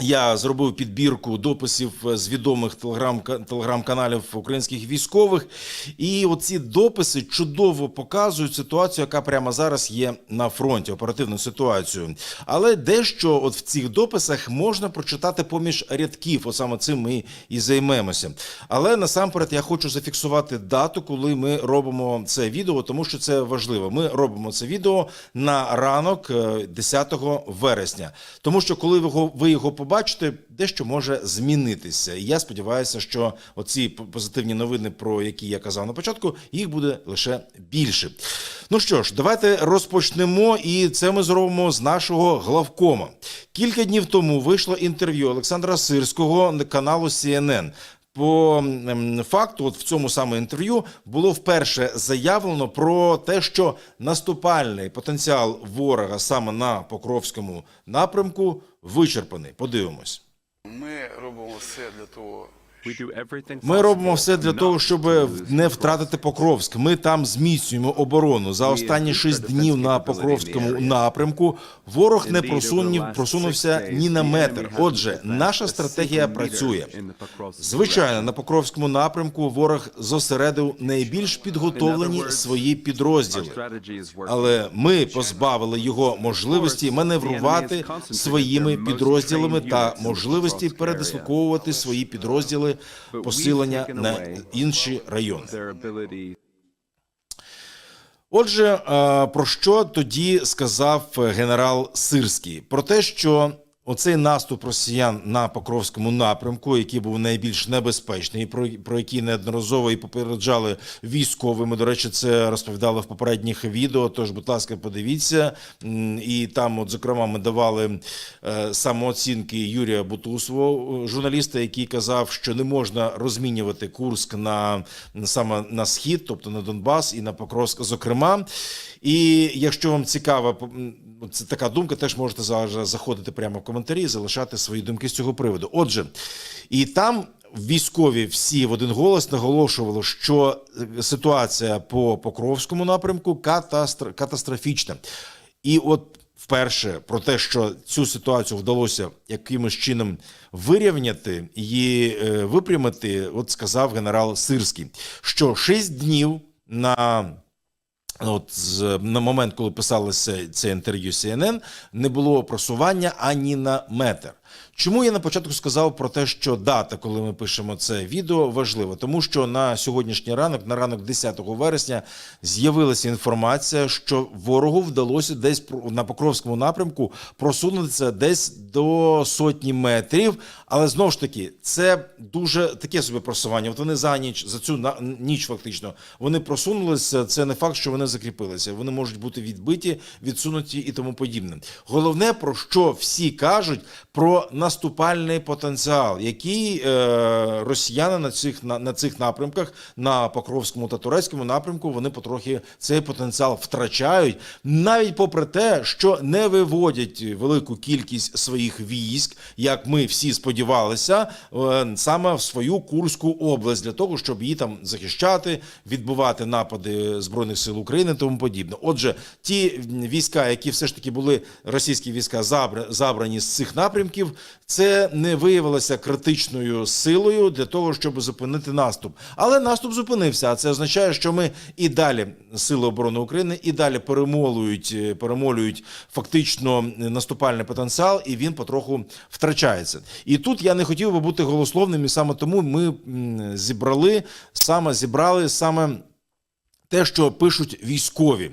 Я зробив підбірку дописів з відомих телеграм телеграм-каналів українських військових, і оці дописи чудово показують ситуацію, яка прямо зараз є на фронті, оперативну ситуацію. Але дещо, от в цих дописах, можна прочитати поміж рядків. От саме цим ми і займемося. Але насамперед я хочу зафіксувати дату, коли ми робимо це відео, тому що це важливо. Ми робимо це відео на ранок е, 10 вересня, тому що коли ви його, ви його побачите, дещо може змінитися. І я сподіваюся, що оці позитивні новини, про які я казав на початку, їх буде лише більше. Ну що ж, давайте розпочнемо, і це ми зробимо з нашого главкома. Кілька днів тому вийшло інтерв'ю Олександра Сирського на каналу CNN. По ем, факту, от в цьому саме інтерв'ю було вперше заявлено про те, що наступальний потенціал ворога саме на Покровському напрямку вичерпаний. Подивимось. Ми робимо все для того, Ми робимо все для того, щоб не втратити Покровськ. Ми там зміцнюємо оборону. За останні шість днів на Покровському напрямку ворог не просунув, просунувся ні на метр. Отже, наша стратегія працює. Звичайно, на Покровському напрямку ворог зосередив найбільш підготовлені свої підрозділи. Але ми позбавили його можливості маневрувати своїми підрозділами та можливості передислоковувати свої підрозділи посилення на інші райони. Отже, е, про що тоді сказав е, генерал Сирський? Про те, що оцей наступ росіян на Покровському напрямку, який був найбільш небезпечний, про, про який неодноразово і попереджали військові. Ми, до речі, це розповідали в попередніх відео. Тож, будь ласка, подивіться. І там, от, зокрема, ми давали е, самооцінки Юрія Бутусова, е, журналіста, який казав, що не можна розмінювати Курск на саме на схід, тобто на Донбас і на Покровськ, зокрема. І якщо вам цікава м, це така думка, теж можете заходити прямо в коментарі і залишати свої думки з цього приводу. Отже, і там військові всі в один голос наголошували, що е, ситуація по Покровському напрямку катастро- катастрофічна. І от вперше про те, що цю ситуацію вдалося якимось чином вирівняти і е, випрямити, от сказав генерал Сирський, що шість днів на От на момент, коли писалося це інтерв'ю CNN, не було просування ані на метр. Чому я на початку сказав про те, що дата, коли ми пишемо це відео, важлива? Тому що на сьогоднішній ранок, на ранок 10 вересня, з'явилася інформація, що ворогу вдалося десь на Покровському напрямку просунутися десь до сотні метрів. Але знову ж таки, це дуже таке собі просування. От вони за ніч, за цю ніч фактично, вони просунулися. Це не факт, що вони закріпилися. Вони можуть бути відбиті, відсунуті і тому подібне. Головне, про що всі кажуть, про наступальний потенціал, який е, росіяни на цих на, на цих напрямках, на Покровському та Турецькому напрямку, вони потрохи цей потенціал втрачають, навіть попри те, що не виводять велику кількість своїх військ, як ми всі сподівалися, е, саме в свою Курську область для того, щоб її там захищати, відбувати напади збройних сил України, тому подібне. Отже, ті війська, які все ж таки були російські війська забра- забрані з цих напрямків, це не виявилося критичною силою для того, щоб зупинити наступ. Але наступ зупинився. А це означає, що ми і далі сили оборони України і далі перемолюють, е, перемолюють фактично наступальний потенціал, і він потроху втрачається. І тут я не хотів би бути голословним, і саме тому ми зібрали саме зібрали саме. Те, що пишуть військові,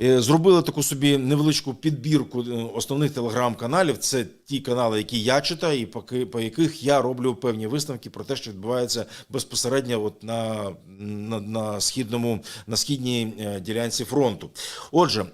Е, зробили таку собі невеличку підбірку е, основних телеграм-каналів. Це ті канали, які я читаю, і поки по яких я роблю певні висновки про те, що відбувається безпосередньо от на, на, на східному на східній е, ділянці фронту. Отже, е,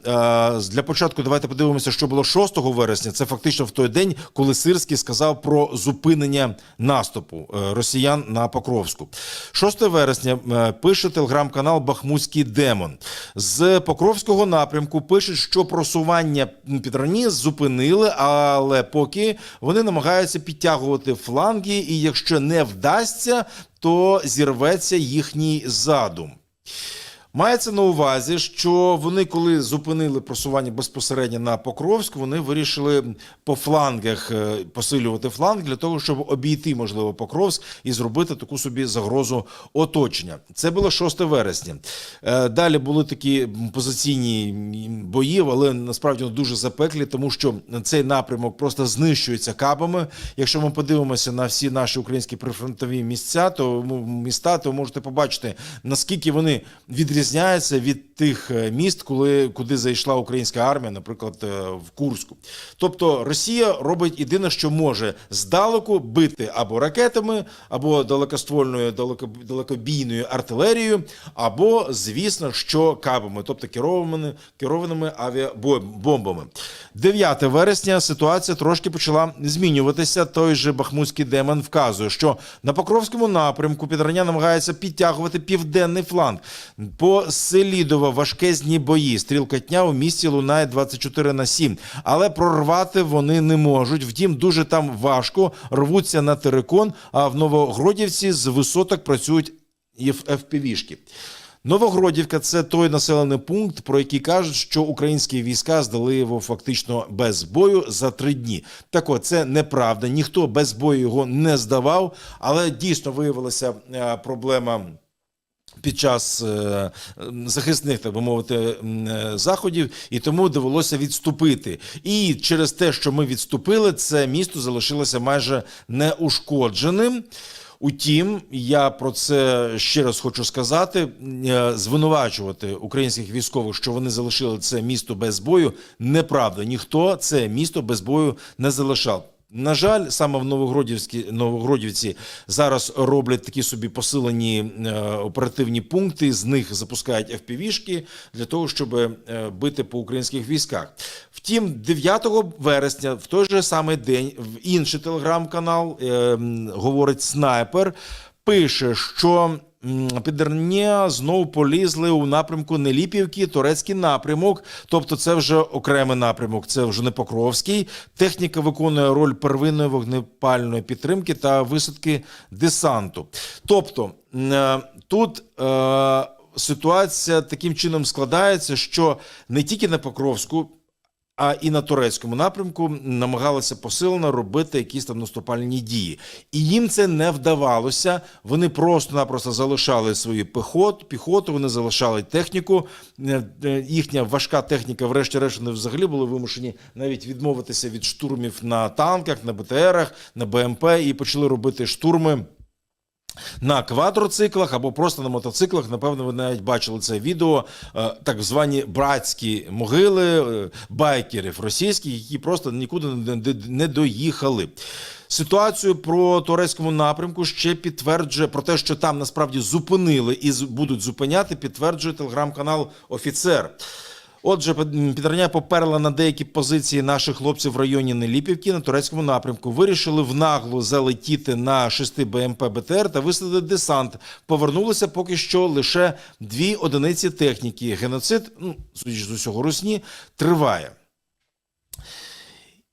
для початку давайте подивимося, що було 6 вересня. Це фактично в той день, коли Сирський сказав про зупинення наступу е, росіян на Покровську. 6 вересня пише телеграм-канал Бахмутський демон з Покровського напрямку. Пишуть, що просування під зупинили, але поки вони намагаються підтягувати фланги, і якщо не вдасться, то зірветься їхній задум. Мається на увазі, що вони, коли зупинили просування безпосередньо на Покровську, вони вирішили по флангах е, посилювати фланг для того, щоб обійти, можливо, Покровськ і зробити таку собі загрозу оточення. Це було 6 вересня. Е, Далі були такі позиційні бої, але насправді дуже запеклі, тому що цей напрямок просто знищується кабами. Якщо ми подивимося на всі наші українські прифронтові місця, то міста, то можете побачити наскільки вони відрізняються від тих е, міст, коли куди зайшла українська армія, наприклад, е, в Курську. Тобто Росія робить єдине, що може здалеку бити або ракетами, або далекоствольною далеко, далекобійною артилерією, або, звісно, що кабами, тобто керованими, керованими авіабомбами. 9 вересня ситуація трошки почала змінюватися. Той же Бахмутський демон вказує, що на Покровському напрямку підрання намагається підтягувати південний фланг. По Селідово важкезні бої. Стрілкотня у місті лунає 24 на 7. Але прорвати вони не можуть. Втім, дуже там важко рвуться на терикон. А в Новогродівці з висоток працюють ФПВ-шки. Новогродівка це той населений пункт, про який кажуть, що українські війська здали його фактично без бою за три дні. Так от, це неправда. Ніхто без бою його не здавав, але дійсно виявилася е, проблема. Під час е, захисних, так би мовити, е, заходів, і тому довелося відступити. І через те, що ми відступили, це місто залишилося майже неушкодженим. Утім, я про це ще раз хочу сказати: е, звинувачувати українських військових, що вони залишили це місто без бою, неправда. Ніхто це місто без бою не залишав. На жаль, саме в Новогродівській Новогродівці зараз роблять такі собі посилені е, оперативні пункти. З них запускають FPV-шки для того, щоб е, бити по українських військах. Втім, 9 вересня, в той же самий день, в інший телеграм-канал е, говорить снайпер, пише, що підерня знову полізли у напрямку Неліпівки, турецький напрямок. Тобто, це вже окремий напрямок, це вже не Покровський. Техніка виконує роль первинної вогнепальної підтримки та висадки десанту. Тобто е, тут. Е, Ситуація таким чином складається, що не тільки на Покровську, а і на турецькому напрямку намагалися посилено робити якісь там наступальні дії. І їм це не вдавалося. Вони просто-напросто залишали свою піхот, піхоту, вони залишали техніку. Е, е, Їхня важка техніка, врешті-решт, вони взагалі були вимушені навіть відмовитися від штурмів на танках, на БТРах, на БМП і почали робити штурми. На квадроциклах або просто на мотоциклах, напевно, ви навіть бачили це відео, е, так звані братські могили е, байкерів російських, які просто нікуди не- доїхали. Ситуацію про турецькому напрямку ще підтверджує про те, що там насправді зупинили і будуть зупиняти, підтверджує телеграм-канал Офіцер. Отже, під- підрання поперла на деякі позиції наших хлопців в районі Неліпівки на турецькому напрямку. Вирішили в наглу залетіти на шести БМП БТР та висадити десант. Повернулися поки що лише дві одиниці техніки. Геноцид, ну, судячи з усього, русні, триває.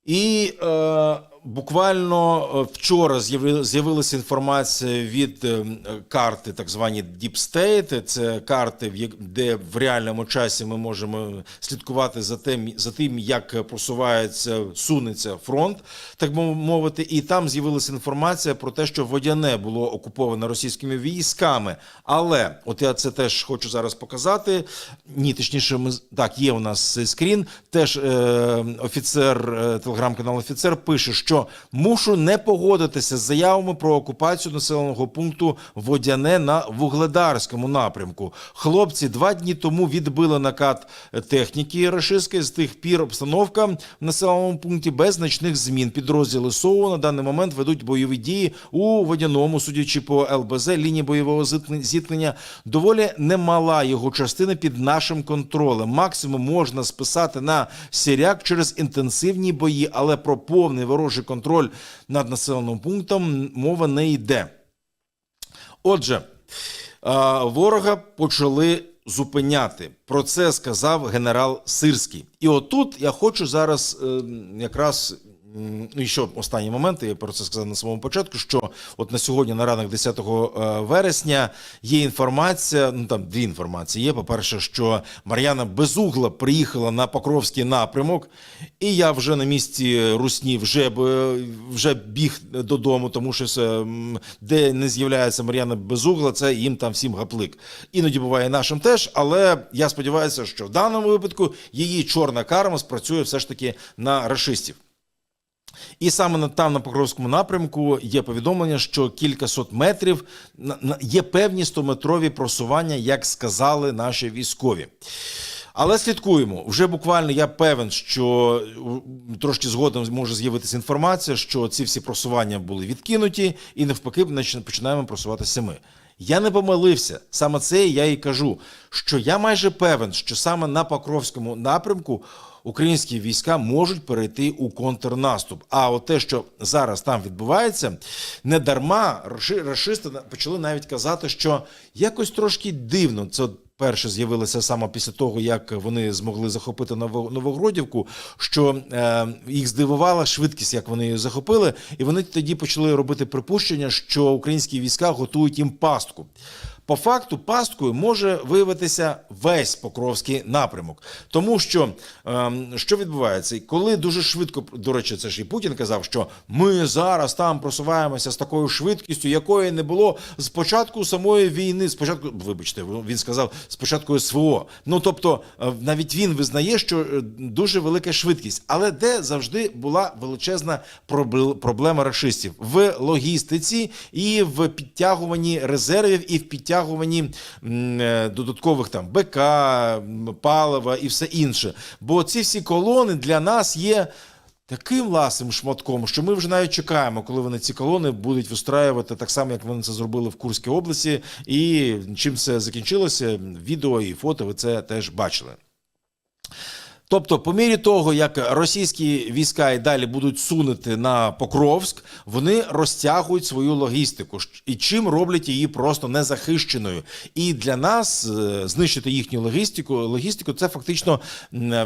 І е, буквально е, вчора з'яви- з'явилася інформація від е, карти, так звані Deep State. Це карти, де в реальному часі ми можемо слідкувати за тим, за тим, як просувається, сунеться фронт, так би мовити. І там з'явилася інформація про те, що водяне було окуповане російськими військами. Але от я це теж хочу зараз показати. Ні, точніше, ми так є у нас скрін. Теж е, офіцер, е, телеграм-канал офіцер пише, що мушу не погодитися з заявами про окупацію населеного пункту Водяне на Вугледарському напрямку. Хлопці два дні тому відбили накат техніки рашистської. З тих пір обстановка в населеному пункті без значних змін. Підрозділи СОУ на даний момент ведуть бойові дії у водяному, судячи по ЛБЗ, лінії бойового зіткнення доволі немала його частина під нашим контролем. Максимум можна списати на сіряк через інтенсивні бої, але про повний ворожий контроль над населеним пунктом мова не йде. Отже, ворога почали зупиняти. Про це сказав генерал Сирський. І отут я хочу зараз е, якраз і що останні моменти, я про це сказав на самому початку. Що от на сьогодні, на ранок 10 е, вересня, є інформація. Ну там дві інформації. Є по-перше, що Мар'яна Безугла приїхала на Покровський напрямок, і я вже на місці Русні вже б вже біг додому, тому що це, де не з'являється Мар'яна Безугла, це їм там всім гаплик. Іноді буває нашим теж, але я сподіваюся, що в даному випадку її чорна карма спрацює все ж таки на рашистів. І саме там, на Покровському напрямку, є повідомлення, що кількасот метрів є певні 100-метрові просування, як сказали наші військові. Але слідкуємо. Вже буквально я певен, що трошки згодом може з'явитися інформація, що ці всі просування були відкинуті, і навпаки починаємо просуватися ми. Я не помилився. Саме це я і кажу, що я майже певен, що саме на Покровському напрямку українські війська можуть перейти у контрнаступ. А от те, що зараз там відбувається, не дарма раши- рашисти почали навіть казати, що якось трошки дивно. Це перше з'явилося саме після того, як вони змогли захопити Ново- Новогродівку, що е, їх здивувала швидкість, як вони її захопили, і вони тоді почали робити припущення, що українські війська готують їм пастку. По факту пасткою може виявитися весь Покровський напрямок, тому що ем, що відбувається, коли дуже швидко, до речі, це ж і Путін казав, що ми зараз там просуваємося з такою швидкістю, якої не було з початку самої війни. Спочатку, вибачте, він сказав спочатку СВО. Ну тобто, е, навіть він визнає, що е, дуже велика швидкість, але де завжди була величезна пробл- проблема рашистів в логістиці і в підтягуванні резервів, і в підтягуванні м, е, додаткових там БК, палива і все інше. Бо ці всі колони для нас є. Таким ласим шматком, що ми вже навіть чекаємо, коли вони ці колони будуть вистраювати так само, як вони це зробили в Курській області. І чим це закінчилося, відео і фото ви це теж бачили. Тобто, по мірі того, як російські війська і далі будуть сунути на Покровськ, вони розтягують свою логістику і чим роблять її просто незахищеною. І для нас е, знищити їхню логістику, логістику це фактично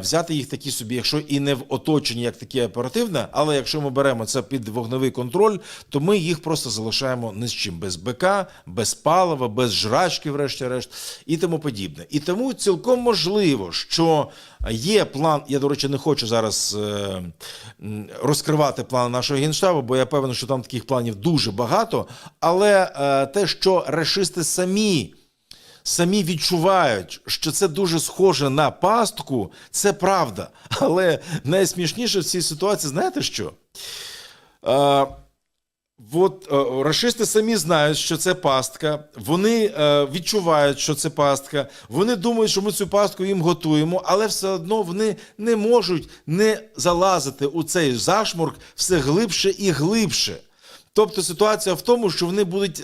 взяти їх такі собі, якщо і не в оточенні, як таке оперативне, але якщо ми беремо це під вогневий контроль, то ми їх просто залишаємо ні з чим без БК, без палива, без жрачки, врешті-решт, і тому подібне. І тому цілком можливо, що є план. Я, до речі, не хочу зараз е, розкривати план нашого генштабу, бо я певен, що там таких планів дуже багато. Але е, те, що решисти самі. Самі відчувають, що це дуже схоже на пастку, це правда. Але найсмішніше в цій ситуації, знаєте що? От е, рашисти самі знають, що це пастка. Вони е, відчувають, що це пастка. Вони думають, що ми цю пастку їм готуємо, але все одно вони не можуть не залазити у цей зашморк все глибше і глибше. Тобто ситуація в тому, що вони будуть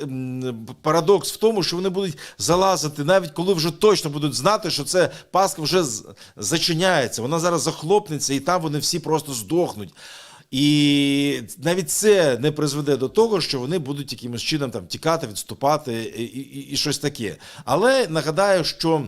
парадокс в тому, що вони будуть залазити, навіть коли вже точно будуть знати, що це пастка вже зачиняється. Вона зараз захлопнеться, і там вони всі просто здохнуть. І навіть це не призведе до того, що вони будуть якимось чином там тікати, відступати і, і, і щось таке. Але нагадаю, що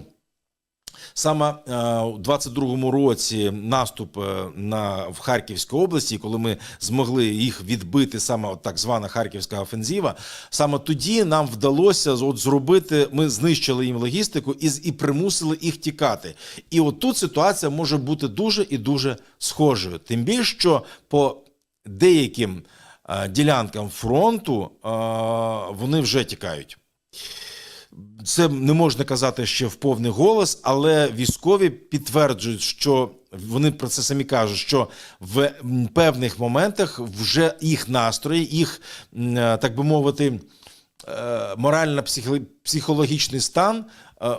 саме е, у 22-му році наступ е, на в Харківській області, коли ми змогли їх відбити, саме от так звана Харківська офензива, саме тоді нам вдалося от зробити. Ми знищили їм логістику і, і примусили їх тікати. І от тут ситуація може бути дуже і дуже схожою. Тим більше, що по деяким е, ділянкам фронту вони вже тікають. Це не можна казати ще в повний голос, але військові підтверджують, що вони про це самі кажуть, що в певних моментах вже їх настрої, їх, е, так би мовити, е, морально-психологічний стан е,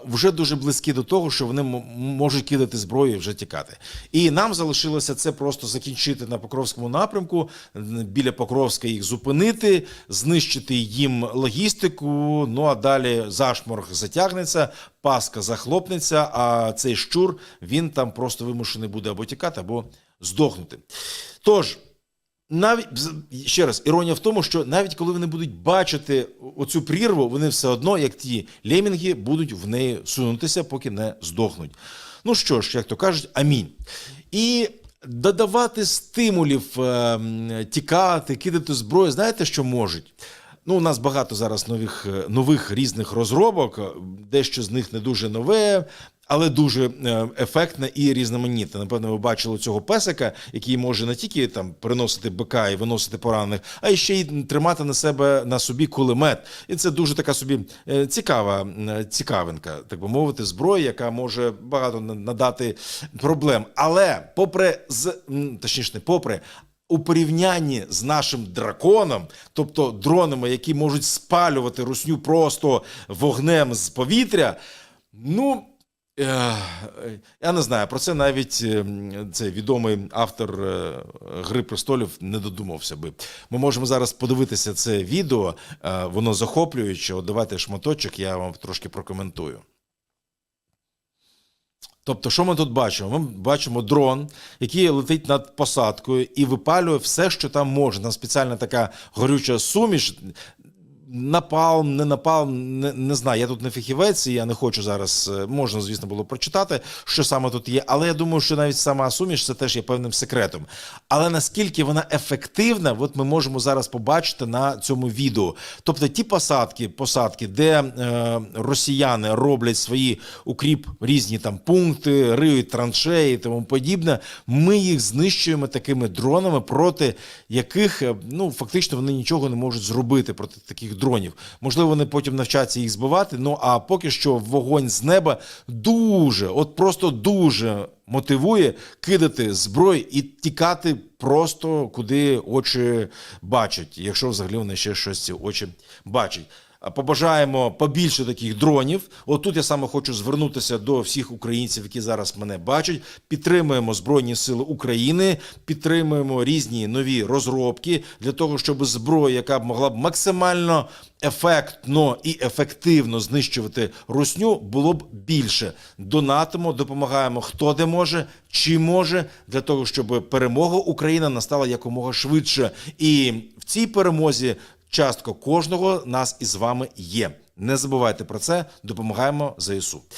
вже дуже близькі до того, що вони можуть кидати зброю і вже тікати. І нам залишилося це просто закінчити на Покровському напрямку, біля Покровська їх зупинити, знищити їм логістику. Ну а далі зашморг затягнеться, паска захлопнеться, а цей щур він там просто вимушений буде або тікати, або здохнути. Тож. Навіть ще раз, іронія в тому, що навіть коли вони будуть бачити оцю прірву, вони все одно, як ті лемінги, будуть в неї сунутися, поки не здохнуть. Ну що ж, як то кажуть, амінь. І додавати стимулів е, тікати, кидати зброю. Знаєте, що можуть? Ну, у нас багато зараз нових, е, нових різних розробок, е, дещо з них не дуже нове. Але дуже е, ефектне і різноманітне. Напевно, ви бачили цього песика, який може не тільки там переносити бика і виносити поранених, а ще й тримати на себе на собі кулемет. І це дуже така собі е, цікава е, цікавинка, так би мовити, зброя, яка може багато на- надати проблем. Але попри з точніше, не попри. У порівнянні з нашим драконом, тобто дронами, які можуть спалювати русню просто вогнем з повітря, ну Я не знаю, про це навіть е, цей відомий автор е, Гри престолів не додумався би. Ми можемо зараз подивитися це відео, е, воно захоплююче. От давайте шматочок, я вам трошки прокоментую. Тобто, що ми тут бачимо? Ми бачимо дрон, який летить над посадкою і випалює все, що там може. Там спеціальна така горюча суміш. Напалм, не напалм, не, не знаю. Я тут не фахівець, і я не хочу зараз. е, Можна, звісно, було прочитати, що саме тут є. Але я думаю, що навіть сама суміш це теж є певним секретом. Але наскільки вона ефективна, от ми можемо зараз побачити на цьому відео. Тобто ті посадки, посадки, де е, росіяни роблять свої укріп різні там пункти, риють траншеї і тому подібне. Ми їх знищуємо такими дронами, проти яких е, ну фактично вони нічого не можуть зробити проти таких дронів. Можливо, вони потім навчаться їх збивати. Ну а поки що вогонь з неба дуже, от просто дуже мотивує кидати зброю і тікати просто куди очі бачать, якщо взагалі вони ще щось ці очі бачать. Побажаємо побільше таких дронів. Отут я саме хочу звернутися до всіх українців, які зараз мене бачать. Підтримуємо Збройні Сили України, підтримуємо різні нові розробки для того, щоб зброя, яка б могла б максимально ефектно і ефективно знищувати русню, було б більше. Донатимо, допомагаємо хто де може, чи може, для того, щоб перемога України настала якомога швидше. І в цій перемозі частка кожного нас із вами є. Не забувайте про це. Допомагаємо ЗСУ.